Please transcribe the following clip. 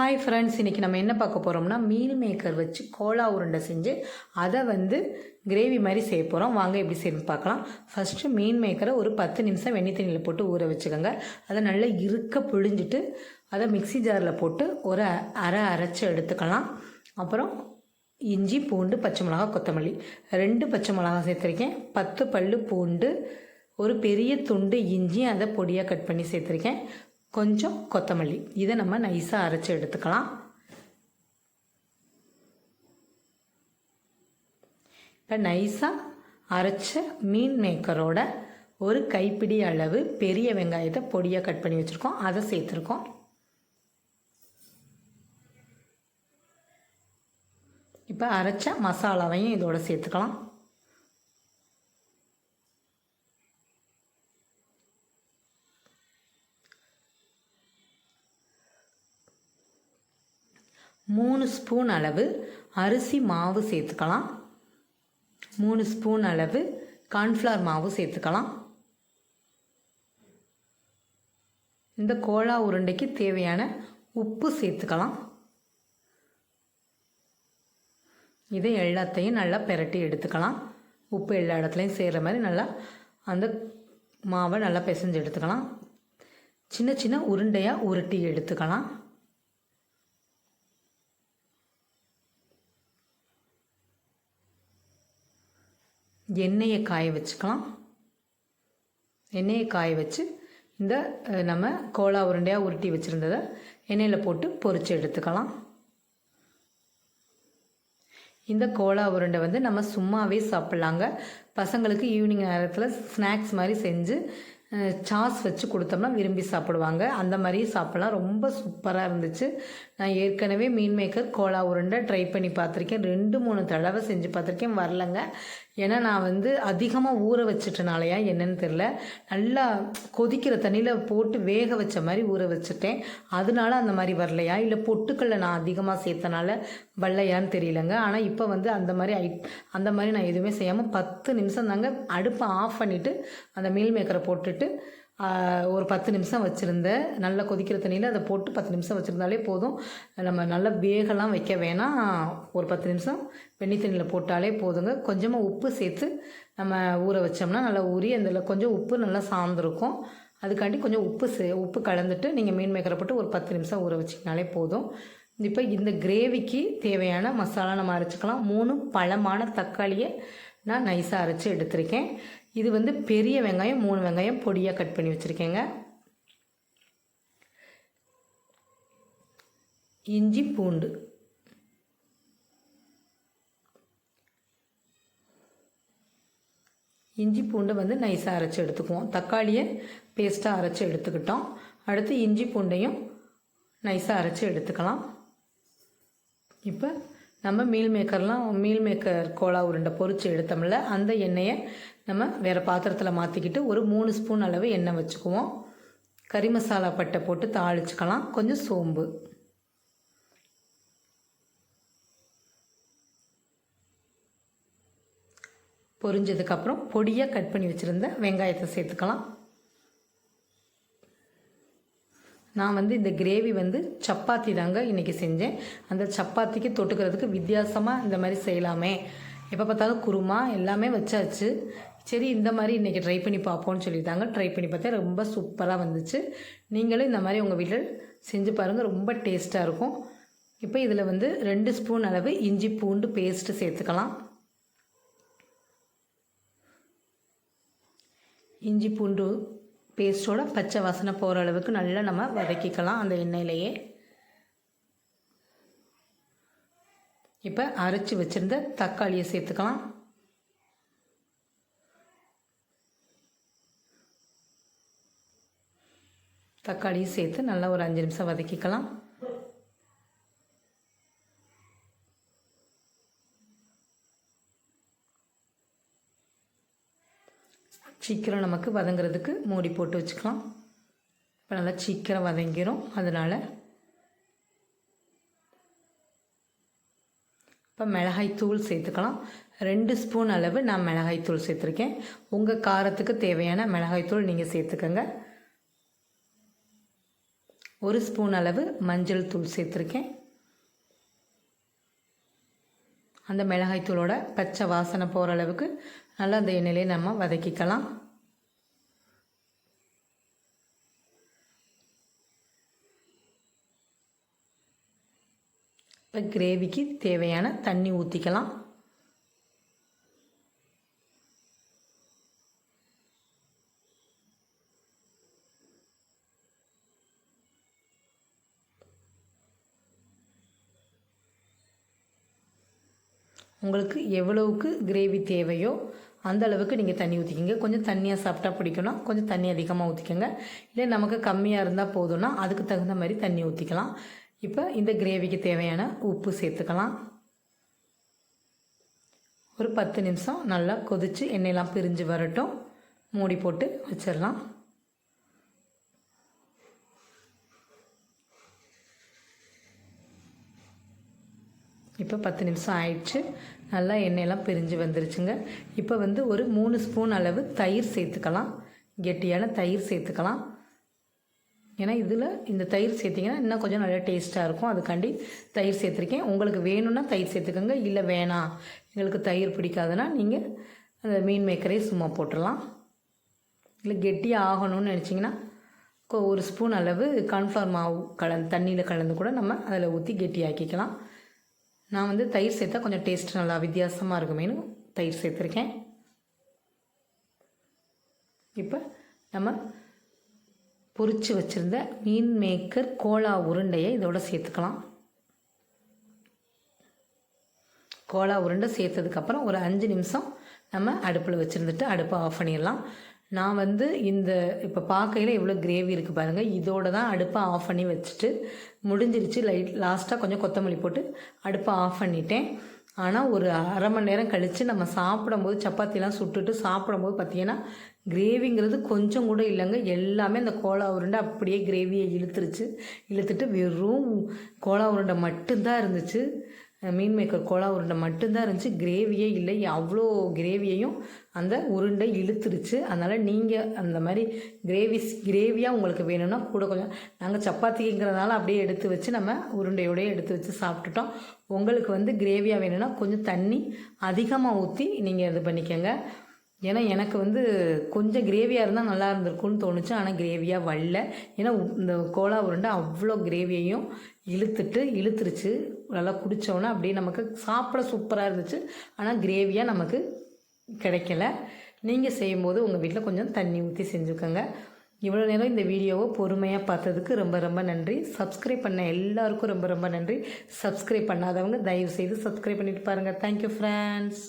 Hi friends இன்றைக்கி நம்ம என்ன பார்க்க போகிறோம்னா மீல் மேக்கர் வச்சு கோலா உருண்டை செஞ்சு அதை வந்து கிரேவி மாதிரி செய்ய போகிறோம் வாங்க எப்படி செய்யணும் பார்க்கலாம். ஃபஸ்ட்டு மீன் மேக்கரை ஒரு பத்து நிமிஷம் வெண்ணி தண்ணியில் போட்டு ஊற வச்சுக்கோங்க. அதை நல்லா இருக்க புழிஞ்சிட்டு அதை மிக்ஸி ஜாரில் போட்டு ஒரு அரை அரைச்சி எடுத்துக்கலாம். அப்புறம் இஞ்சி பூண்டு பச்சை மிளகா கொத்தமல்லி. ரெண்டு பச்சை மிளகா சேர்த்துருக்கேன். பத்து பல் பூண்டு ஒரு பெரிய துண்டு இஞ்சி அதை பொடியாக கட் பண்ணி சேர்த்துருக்கேன். கொஞ்சம் கொத்தமல்லி. இதை நம்ம நைஸாக அரைச்சி எடுத்துக்கலாம். இப்போ நைஸாக அரைச்ச மீன் மேக்கரோட ஒரு கைப்பிடி அளவு பெரிய வெங்காயத்தை பொடியாக கட் பண்ணி வச்சுருக்கோம். அதை சேர்த்துருக்கோம். இப்போ அரைச்ச மசாலாவையும் இதோட சேர்த்துக்கலாம். மூணு ஸ்பூன் அளவு அரிசி மாவு சேர்த்துக்கலாம். மூணு ஸ்பூன் அளவு கார்ன்ஃப்ளவர் மாவு சேர்த்துக்கலாம். இந்த கோலா உருண்டைக்கு தேவையான உப்பு சேர்த்துக்கலாம். இதை எல்லாத்தையும் நல்லா பெரட்டி எடுத்துக்கலாம். உப்பு எல்லா இடத்துலையும் சேர்கிற மாதிரி நல்லா அந்த மாவை நல்லா பிசைஞ்சு எடுத்துக்கலாம். சின்ன சின்ன உருண்டையாக உருட்டி எடுத்துக்கலாம். எண்ணெயை காய வச்சுக்கலாம். எண்ணெயை காய வச்சு இந்த நம்ம கோலா உருண்டையாக உருட்டி வச்சுருந்ததை எண்ணெயில் போட்டு பொரித்து எடுத்துக்கலாம். இந்த கோலா உருண்டை வந்து நம்ம சும்மாவே சாப்பிட்லாங்க. பசங்களுக்கு ஈவினிங் நேரத்தில் ஸ்நாக்ஸ் மாதிரி செஞ்சு சாஸ் வச்சு கொடுத்தோம்னா விரும்பி சாப்பிடுவாங்க. அந்த மாதிரியும் சாப்பிட்லாம். ரொம்ப சூப்பராக இருந்துச்சு. நான் ஏற்கனவே மீன் மேக்கர் கோலா உருண்டை ட்ரை பண்ணி பார்த்துருக்கேன். ரெண்டு மூணு தடவை செஞ்சு பார்த்துருக்கேன். வரலங்க. ஏன்னா நான் வந்து அதிகமாக ஊற வச்சுட்டனாலையா என்னன்னு தெரில நல்லா கொதிக்கிற தண்ணியில் போட்டு வேக வச்ச மாதிரி ஊற வச்சுட்டேன். அதனால அந்த மாதிரி வரலையா? இல்லை பொட்டுக்களை நான் அதிகமாக சேர்த்தனால வரலையான்னு தெரியலங்க. ஆனால் இப்போ வந்து அந்த மாதிரி ஐ அந்த மாதிரி நான் எதுவுமே செய்யாமல் பத்து நிமிஷம் தாங்க அடுப்பை ஆஃப் பண்ணிவிட்டு அந்த மீல் மேக்கரை போட்டுட்டு ஒரு பத்து நிமிஷம் வச்சுருந்தேன் நல்லா கொதிக்கிற தண்ணியில் அதை போட்டு பத்து நிமிஷம் வச்சுருந்தாலே போதும். நம்ம நல்லா வேகலாம் வைக்க வேணாம். ஒரு பத்து நிமிஷம் வெண்ணி தண்ணியில் போட்டாலே போதுங்க. கொஞ்சமாக உப்பு சேர்த்து நம்ம ஊற வச்சோம்னா நல்லா ஊறி அதில் கொஞ்சம் உப்பு நல்லா சார்ந்துருக்கும். அதுக்காண்டி கொஞ்சம் உப்பு சே உப்பு கலந்துட்டு நீங்கள் மீன் மேக்கரை போட்டு ஒரு பத்து நிமிஷம் ஊற வச்சிங்கனாலே போதும். இப்போ இந்த கிரேவிக்கு தேவையான மசாலா நம்ம அரைச்சிக்கலாம். மூணு பழமான தக்காளியை நான் நைஸாக அரைச்சி எடுத்திருக்கேன். இது வந்து பெரிய வெங்காயம் மூணு வெங்காயம் பொடியாக கட் பண்ணி வச்சுருக்கேங்க. இஞ்சி பூண்டு. இஞ்சி பூண்டை வந்து நைஸாக அரைச்சி எடுத்துக்குவோம். தக்காளியை பேஸ்ட்டாக அரைச்சி எடுத்துக்கிட்டோம். அடுத்து இஞ்சி பூண்டையும் நைஸாக அரைச்சி எடுத்துக்கலாம். இப்போ நம்ம மீல் மேக்கர்லாம் மீல் மேக்கர் கோலா உருண்டை பொறிச்சு எடுத்தோம்ல அந்த எண்ணெயை நம்ம வேறு பாத்திரத்தில் மாற்றிக்கிட்டு ஒரு மூணு ஸ்பூன் அளவு எண்ணெய் வச்சுக்குவோம். கறி மசாலா பட்டை போட்டு தாளிச்சுக்கலாம். கொஞ்சம் சோம்பு. பொரிஞ்சதுக்கப்புறம் பொடியாக கட் பண்ணி வச்சுருந்த வெங்காயத்தை சேர்த்துக்கலாம். நான் வந்து இந்த கிரேவி வந்து சப்பாத்தி தாங்க இன்றைக்கி செஞ்சேன். அந்த சப்பாத்திக்கு தொட்டுக்கிறதுக்கு வித்தியாசமாக இந்த மாதிரி செய்யலாமே. எப்போ பார்த்தாலும் குருமா எல்லாமே வச்சாச்சு. சரி இந்த மாதிரி இன்றைக்கி ட்ரை பண்ணி பார்ப்போம்னு சொல்லியிருந்தாங்க ட்ரை பண்ணி பார்த்தா ரொம்ப சூப்பராக வந்துச்சு. நீங்களும் இந்த மாதிரி உங்கள் வீட்டில் செஞ்சு பாருங்கள் ரொம்ப டேஸ்ட்டாக இருக்கும். இப்போ இதில் வந்து ரெண்டு ஸ்பூன் அளவு இஞ்சி பூண்டு பேஸ்ட்டு சேர்த்துக்கலாம். இஞ்சி பூண்டு பேஸ்ட்டோட பச்சை வாசனை போகிற அளவுக்கு நல்லா நம்ம வதக்கிக்கலாம் அந்த எண்ணெயிலையே. இப்போ அரைச்சி வச்சுருந்த தக்காளியை சேர்த்துக்கலாம். தக்காளியும் சேர்த்து நல்லா ஒரு அஞ்சு நிமிஷம் வதக்கிக்கலாம். சீக்கிரம் நமக்கு வதங்குறதுக்கு மூடி போட்டு வச்சுக்கலாம். இப்போ நல்லா சீக்கிரம் வதங்கிடும் அதனால் இப்போ மிளகாய் தூள் சேர்த்துக்கலாம். ரெண்டு ஸ்பூன் அளவு நான் மிளகாய் தூள் சேர்த்துருக்கேன். உங்கள் காரத்துக்கு தேவையான மிளகாய் தூள் நீங்கள் சேர்த்துக்கோங்க. ஒரு ஸ்பூன் அளவு மஞ்சள் தூள் சேர்த்துருக்கேன். அந்த மிளகாய்த்தூளோட பச்சை வாசனை போகிற அளவுக்கு நல்லா அந்த எண்ணெயிலே நம்ம வதக்கிக்கலாம். இப்போ கிரேவிக்கு தேவையான தண்ணி ஊற்றிக்கலாம் உங்களுக்கு எவ்வளவுக்கு கிரேவி தேவையோ அந்த அளவுக்கு நீங்கள் தண்ணி ஊற்றிக்கிங்க கொஞ்சம் தண்ணியாக சாப்பிட்டா பிடிக்கணும் கொஞ்சம் தண்ணி அதிகமாக ஊற்றிக்கோங்க இல்லை நமக்கு கம்மியாக இருந்தால் போதும்னா அதுக்கு தகுந்த மாதிரி தண்ணி ஊற்றிக்கலாம் இப்போ இந்த கிரேவிக்கு தேவையான உப்பு சேர்த்துக்கலாம். ஒரு பத்து நிமிஷம் நல்லா கொதித்து எண்ணெயெல்லாம் பிரிஞ்சு வரட்டும். மூடி போட்டு வச்சிடலாம். இப்போ பத்து நிமிஷம் ஆயிடுச்சு. நல்லா எண்ணெயெல்லாம் பிரிஞ்சு வந்துருச்சுங்க. இப்போ வந்து ஒரு மூணு ஸ்பூன் அளவு தயிர் சேர்த்துக்கலாம். கெட்டியான தயிர் சேர்த்துக்கலாம். ஏன்னா இதில் இந்த தயிர் சேர்த்திங்கன்னா இன்னும் கொஞ்சம் நல்லா டேஸ்ட்டாக இருக்கும். அதுக்காண்டி தயிர் சேர்த்துருக்கேன். உங்களுக்கு வேணும்னா தயிர் சேர்த்துக்கோங்க இல்லை வேணாம். எங்களுக்கு தயிர் பிடிக்காதுன்னா நீங்கள் அந்த மீன் மேக்கரே சும்மா போட்டுடலாம். இல்லை கெட்டியாக ஆகணும்னு நினச்சிங்கன்னா ஒரு ஸ்பூன் அளவு கார்ன்ஃப்ளவர் மாவு கலந்து தண்ணியில் கலந்து கூட நம்ம அதில் ஊற்றி கெட்டியாக்கிக்கலாம். நான் வந்து தயிர் சேர்த்தா கொஞ்சம் டேஸ்ட் நல்லா வித்தியாசமாக இருக்குமேனு தயிர் சேர்த்துருக்கேன். இப்போ நம்ம பொறிச்சு வச்சுருந்த மீன் மேக்கர் கோலா உருண்டையை இதோட சேர்த்துக்கலாம். கோலா உருண்டை சேர்த்ததுக்கப்புறம் ஒரு அஞ்சு நிமிஷம் நம்ம அடுப்பில் வச்சுருந்துட்டு அடுப்பை ஆஃப் பண்ணிடலாம். நான் வந்து இந்த இப்போ பார்க்கையில் எவ்வளோ கிரேவி இருக்குது பாருங்கள் இதோட தான் அடுப்பை ஆஃப் பண்ணி வச்சுட்டு முடிஞ்சிருச்சு. லைட் லாஸ்ட்டாக கொஞ்சம் கொத்தமல்லி போட்டு அடுப்பை ஆஃப் பண்ணிட்டேன். ஆனால் ஒரு அரை மணி நேரம் கழித்து நம்ம சாப்பிடும்போது சப்பாத்திலாம் சுட்டுட்டு சாப்பிடும்போது பார்த்திங்கன்னா கிரேவிங்கிறது கொஞ்சம் கூட இல்லைங்க. எல்லாமே அந்த கோலா உருண்டை அப்படியே கிரேவியை இழுத்துருச்சு. இழுத்துட்டு வெறும் கோலா உருண்டை மட்டும்தான் இருந்துச்சு. மீன் மேக்கர் கோலா உருண்டை மட்டும்தான் இருந்துச்சு. கிரேவியே இல்லை. அவ்வளோ கிரேவியையும் அந்த உருண்டை இழுத்துருச்சு. அதனால் நீங்கள் அந்த மாதிரி கிரேவிஸ் கிரேவியாக உங்களுக்கு வேணும்னா கூட கொஞ்சம் நாங்கள் சப்பாத்திங்கிறதுனால அப்படியே எடுத்து வச்சு நம்ம உருண்டையோடய எடுத்து வச்சு சாப்பிட்டுட்டோம். உங்களுக்கு வந்து கிரேவியாக வேணும்னா கொஞ்சம் தண்ணி அதிகமாக ஊற்றி நீங்கள் இது பண்ணிக்கோங்க. ஏன்னா எனக்கு வந்து கொஞ்சம் கிரேவியாக இருந்தால் நல்லா இருந்திருக்கும்னு தோணுச்சு. ஆனால் கிரேவியாக வரல. ஏன்னா இந்த கோலா உருண்டை அவ்வளோ கிரேவியையும் இழுத்துட்டு இழுத்துருச்சு. நல்லா குடித்தோன்னே அப்படியே நமக்கு சாப்பிட சூப்பராக இருந்துச்சு. ஆனால் கிரேவியாக நமக்கு கிடைக்கல. நீங்கள் செய்யும்போது உங்கள் வீட்டில் கொஞ்சம் தண்ணி ஊற்றி செஞ்சுக்கோங்க. இவ்வளோ நேரம் இந்த வீடியோவை பொறுமையாக பார்த்ததுக்கு ரொம்ப ரொம்ப நன்றி. சப்ஸ்கிரைப் பண்ண எல்லாருக்கும் ரொம்ப ரொம்ப நன்றி. சப்ஸ்கிரைப் பண்ணாதவங்க தயவு செய்து சப்ஸ்கிரைப் பண்ணிட்டு பாருங்கள் தேங்க்யூ ஃப்ரெண்ட்ஸ்